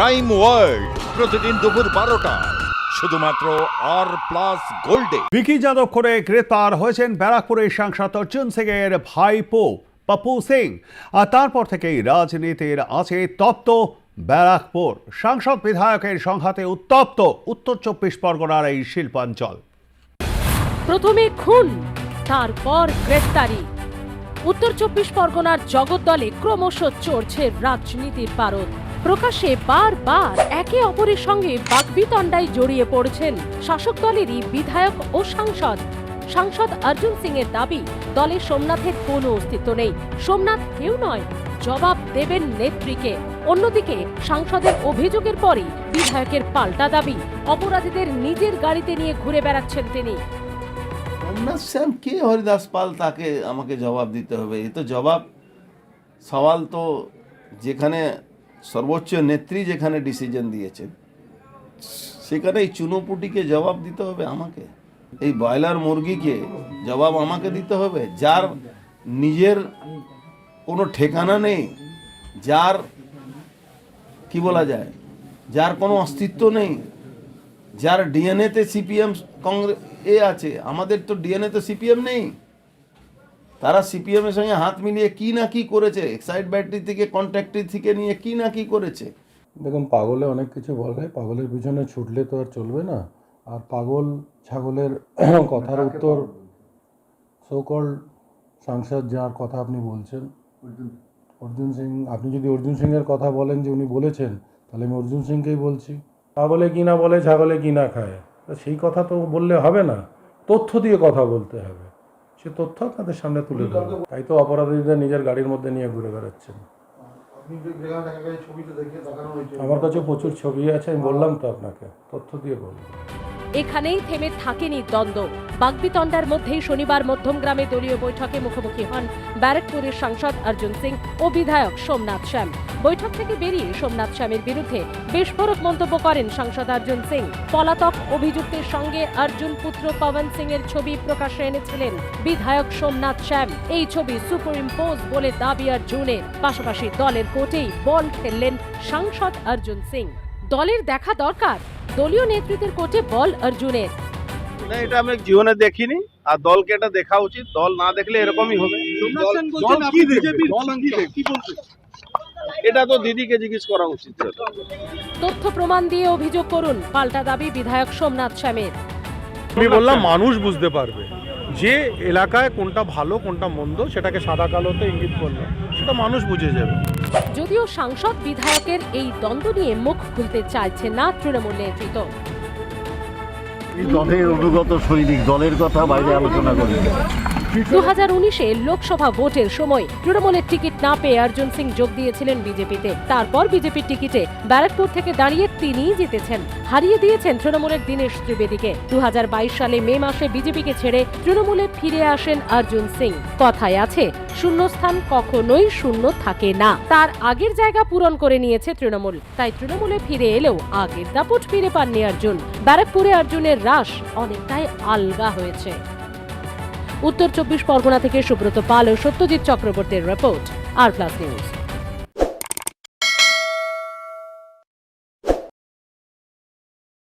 Crime world প্রতিদিন দুপুর বারোটা। শুধুমাত্র আর প্লাস গোল্ডে বিকি যাদব করে গ্রেপ্তার হয়েছেন ব্যারাকপুরের সাংসদ অর্জুন সিং এর ভাইপো পপু সিং। আর তারপর থেকেই রাজনীতির আছে তপ্ত ব্যারাকপুর। সাংসদ বিধায়কের সংঘাতে উত্তপ্ত উত্তর চব্বিশ পরগনার এই শিল্পাঞ্চল। প্রথমে খুন তারপর গ্রেফতারি উত্তর চব্বিশ পরগনার জগদ্দলে ক্রমশ চড়ছে রাজনীতির পারদ। প্রকাশ্যে বারবার একে অপরের সঙ্গে বাগবিতণ্ডায় জড়িয়ে পড়ছেন শাসক দলেরই বিধায়ক ও সাংসদ। সাংসদ অর্জুন সিং এর দাবি, দলে সোমনাথের কোনো অস্তিত্ব নেই। সোমনাথ কেউ নয়, জবাব দেবেন নেত্রীকে। অন্যদিকে সাংসদের অভিযোগের পরই বিধায়কের পাল্টা দাবি, অপরাধীদের নিজের গাড়িতে নিয়ে ঘুরে বেড়াচ্ছেন তিনি। সোমনাথ শ্যাম কে হরিদাস পাল তাকে আমাকে জবাব দিতে হবে? এ তো জবাব, সওয়াল তো যেখানে সর্বোচ্চ নেত্রী যেখানে ডিসিশন দিয়েছেন সেখানে এই চুনোপুটিকে জবাব দিতে হবে আমাকে। এই ব্রয়লার মুরগিকে জবাব আমাকে দিতে হবে, যার নিজের কোনো ঠিকানা নেই, যার, কি বলা যায়, যার কোনো অস্তিত্ব নেই, যার ডিএনএতে সিপিএম কংগ্রেস এ আছে, আমাদের তো ডিএনএতে সিপিএম নেই। তারা সিপিএম এর সঙ্গে হাত মিলিয়ে কি না কি করেছে? এক্সাইড ব্যাটারি থেকে কন্ট্যাক্টরি থেকে নিয়ে কি না কি করেছে? দেখুন পাগলে অনেক কিছু বলে পাগলের পিছনে ছুটলে তো আর চলবে না। আর পাগল ছাগলের কথার উত্তর সোকল সাংসদ যার কথা আপনি বলছেন। অর্জুন সিং। আপনি যদি অর্জুন সিংয়ের কথা বলেন যে উনি বলেছেন তাহলে আমি অর্জুন সিংকেই বলছি। পাগলে কি না বলে ছাগলে কি না খায়? তা সেই কথা তো বললে হবে না। তথ্য দিয়ে কথা বলতে হবে। সে তথ্য আপনাদের সামনে তুলে ধরবে। তাই তো অপরাধীদের নিজের গাড়ির মধ্যে নিয়ে ঘুরে বেড়াচ্ছেন। আমার কাছে প্রচুর ছবি আছে আমি বললাম তো আপনাকে তথ্য দিয়ে বলব এখানেই থেমে থাকেনি দ্বন্দ্ব। বাগবিতণ্ডার মধ্যেই শনিবার মধ্যমগ্রামে দলীয় বৈঠকে মুখোমুখি হন ব্যারাকপুরের সাংসদ অর্জুন সিং ও বিধায়ক সোমনাথ শ্যাম। বৈঠক থেকে বেরিয়ে সোমনাথ শ্যামের বিরুদ্ধে বিস্ফোরক মন্তব্য করেন সাংসদ অর্জুন সিং। পলাতক অভিযুক্তের সঙ্গে অর্জুন পুত্র পবন সিং এর ছবি প্রকাশ্যে এনেছিলেন বিধায়ক সোমনাথ শ্যাম। এই ছবি সুপার ইম্পোজ বলে দাবি অর্জুনের। পাশাপাশি দলের কোর্টেই বল খেললেন সাংসদ অর্জুন সিং। দলের দেখা দরকার? দলীয় নেতৃত্বের কোর্টে বল অর্জুনের। না এটা আমি জীবনে দেখিনি। আর দলকে এটা দেখা উচিত। দল না দেখলে এরকমই হবে? এটা তো দিদিকে জিজ্ঞেস করা উচিত। তথ্য প্রমাণ দিয়ে অভিযোগ করুন। পাল্টা দাবি বিধায়ক সোমনাথ শ্যামের আমি বললাম মানুষ বুঝতে পারবে যে এলাকায় কোনটা ভালো কোনটা মন্দ সেটাকে সাদা কালোতে ইঙ্গিত করল। সেটা মানুষ বুঝে যাবে। যদিও সাংসদ বিধায়কের এই দ্বন্দ্ব নিয়ে মুখ খুলতে চাইছে না তৃণমূল নেতৃত্ব দলের অনুগত সৈনিক, দলের কথা বাইরে আলোচনা করি। দু হাজার লোকসভা ভোটের সময় তৃণমূলের টিকিট না পেয়ে অর্জুন সিং যোগ দিয়েছিলেন বিজেপিতে। তারপর বিজেপির টিকিটে ব্যারাকপুর থেকে দাঁড়িয়ে তিনিই জিতেছেন। হারিয়ে দিয়েছেন তৃণমূলের দীনেশ ত্রিবেদীকে। দু সালে মে মাসে বিজেপিকে ছেড়ে তৃণমূলে ফিরে আসেন অর্জুন সিং। কথায় আছে, শূন্যস্থান কখনোই শূন্য থাকে না। তার আগের জায়গা পূরণ করে নিয়েছে তৃণমূল। তাই তৃণমূলে ফিরে এলেও আগের দাপট ফিরে পাননি অর্জুন। ব্যারাকপুরে অর্জুনের হ্রাস অনেকটাই আলগা হয়েছে। উত্তর চব্বিশ পরগনা থেকে সুব্রত পাল ও সত্যজিৎ চক্রবর্তীর রিপোর্ট আর প্লাস নিউজ